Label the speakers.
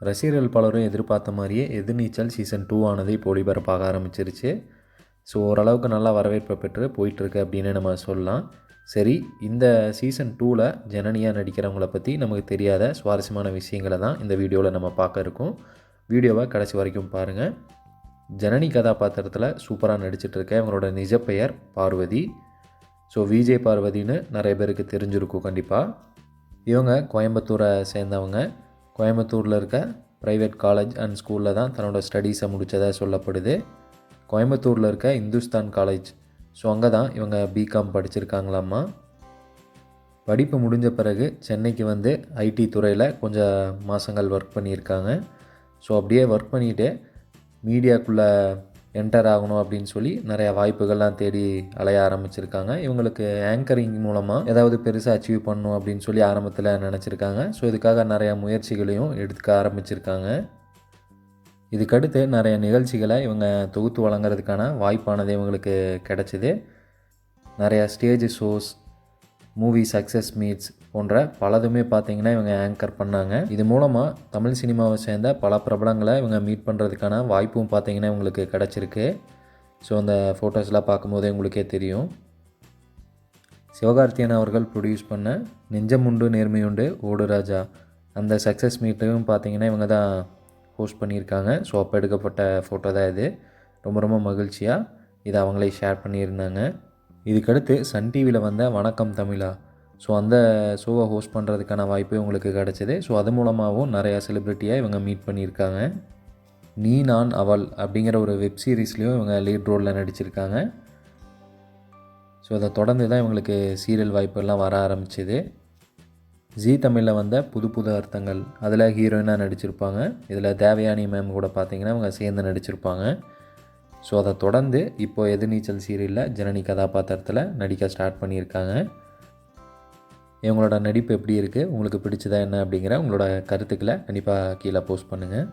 Speaker 1: ரசிகர்கள் பலரும் எதிர்பார்த்த மாதிரியே எதிர்நீச்சல் சீசன் டூ ஆனது இப்போ ஒளிபரப்பாக ஆரம்பிச்சிருச்சு. ஸோ ஓரளவுக்கு நல்லா வரவேற்பை பெற்று போயிட்டுருக்கு அப்படின்னு நம்ம சொல்லலாம். சரி இந்த சீசன் டூவில் ஜனனியாக நடிக்கிறவங்கள பற்றி நமக்கு தெரியாத சுவாரஸ்யமான விஷயங்களை தான் இந்த வீடியோவில் நம்ம பார்க்க இருக்கோம். வீடியோவை கடைசி வரைக்கும் பாருங்கள் ஜனனி கதாபாத்திரத்தில் சூப்பராக நடிச்சிட்ருக்க இவங்களோட நிஜ பெயர் பார்வதி. ஸோ விஜய் பார்வதின்னு நிறைய பேருக்கு தெரிஞ்சிருக்கும் கண்டிப்பாக இவங்க கோயம்புத்தூரை சேர்ந்தவங்க. கோயம்புத்தூரில் இருக்க ப்ரைவேட் காலேஜ் அண்ட் ஸ்கூலில் தான் தன்னோட ஸ்டடீஸை முடித்ததாக சொல்லப்படுது. கோயம்புத்தூரில் இருக்க இந்துஸ்தான் காலேஜ் ஸோ அங்கே தான் இவங்க பிகாம் படிச்சிருக்காங்களாம்மா. படிப்பு முடிஞ்ச பிறகு சென்னைக்கு வந்து ஐடி துறையில் கொஞ்சம் மாதங்கள் ஒர்க் பண்ணியிருக்காங்க. ஸோ அப்படியே ஒர்க் பண்ணிவிட்டு மீடியாக்குள்ளே என்டர் ஆகணும் அப்படின்னு சொல்லி நிறையா வாய்ப்புகள்லாம் தேடி அலைய ஆரம்பிச்சிருக்காங்க. இவங்களுக்கு ஆங்கரிங் மூலமாக ஏதாவது பெருசாக அச்சீவ் பண்ணணும் அப்படின்னு சொல்லி ஆரம்பத்தில் நினச்சிருக்காங்க. ஸோ இதுக்காக நிறையா முயற்சிகளையும் எடுத்துக்க ஆரம்பிச்சிருக்காங்க. இதுக்கடுத்து நிறைய நிகழ்ச்சிகளை இவங்க தொகுத்து வழங்குறதுக்கான வாய்ப்பானது இவங்களுக்கு கிடச்சிது. நிறையா stage shows movie success meets போன்ற பலதுமே பார்த்தீங்கன்னா இவங்க ஆங்கர் பண்ணாங்க. இது மூலமாக தமிழ் சினிமாவை சேர்ந்த பல பிரபலங்களை இவங்க மீட் பண்ணுறதுக்கான வாய்ப்பும் பார்த்தீங்கன்னா இவங்களுக்கு கிடச்சிருக்கு. ஸோ அந்த ஃபோட்டோஸ்லாம் பார்க்கும்போதே உங்களுக்கே தெரியும். சிவகார்த்தியன் அவர்கள் ப்ரொடியூஸ் பண்ண நெஞ்சமுண்டு நேர்மையுண்டு ஓடு ராஜா அந்த சக்ஸஸ் மீட்டையும் பார்த்தீங்கன்னா இவங்க தான் போஸ்ட் பண்ணியிருக்காங்க. ஸோ அப்போ எடுக்கப்பட்ட ஃபோட்டோ தான் இது. ரொம்ப ரொம்ப மகிழ்ச்சியாக இதை அவங்களே ஷேர் பண்ணியிருந்தாங்க. இதுக்கடுத்து சன் டிவியில் வந்த வணக்கம் தமிழா. ஸோ அந்த ஷோவை ஹோஸ்ட் பண்ணுறதுக்கான வாய்ப்பே உங்களுக்கு கிடச்சிது. ஸோ அது மூலமாகவும் நிறையா செலிப்ரிட்டியாக இவங்க மீட் பண்ணியிருக்காங்க. நீ நான் அவள் அப்படிங்கிற ஒரு வெப் சீரிஸ்லேயும் இவங்க லீட் ரோலில் நடிச்சிருக்காங்க. ஸோ அதை தொடர்ந்து தான் இவங்களுக்கு சீரியல் வாய்ப்பெல்லாம் வர ஆரம்பிச்சிது. ஜீ தமிழில் வந்த புது புது அர்த்தங்கள். அதில் ஹீரோயினாக நடிச்சிருப்பாங்க. இதில் தேவயானி மேம் கூட பார்த்தீங்கன்னா அவங்க சேர்ந்து நடிச்சிருப்பாங்க. ஸோ அதை தொடர்ந்து இப்போ எதிர்நீச்சல் சீரியலில் ஜனனி கதாபாத்திரத்தில் நடிக்க ஸ்டார்ட் பண்ணியிருக்காங்க. இவங்களோட நடிப்பு எப்படி இருக்குது உங்களுக்கு பிடிச்சதா என்ன அப்படிங்கிற உங்களோட கருத்துக்களை கண்டிப்பாக கீழே போஸ்ட் பண்ணுங்கள்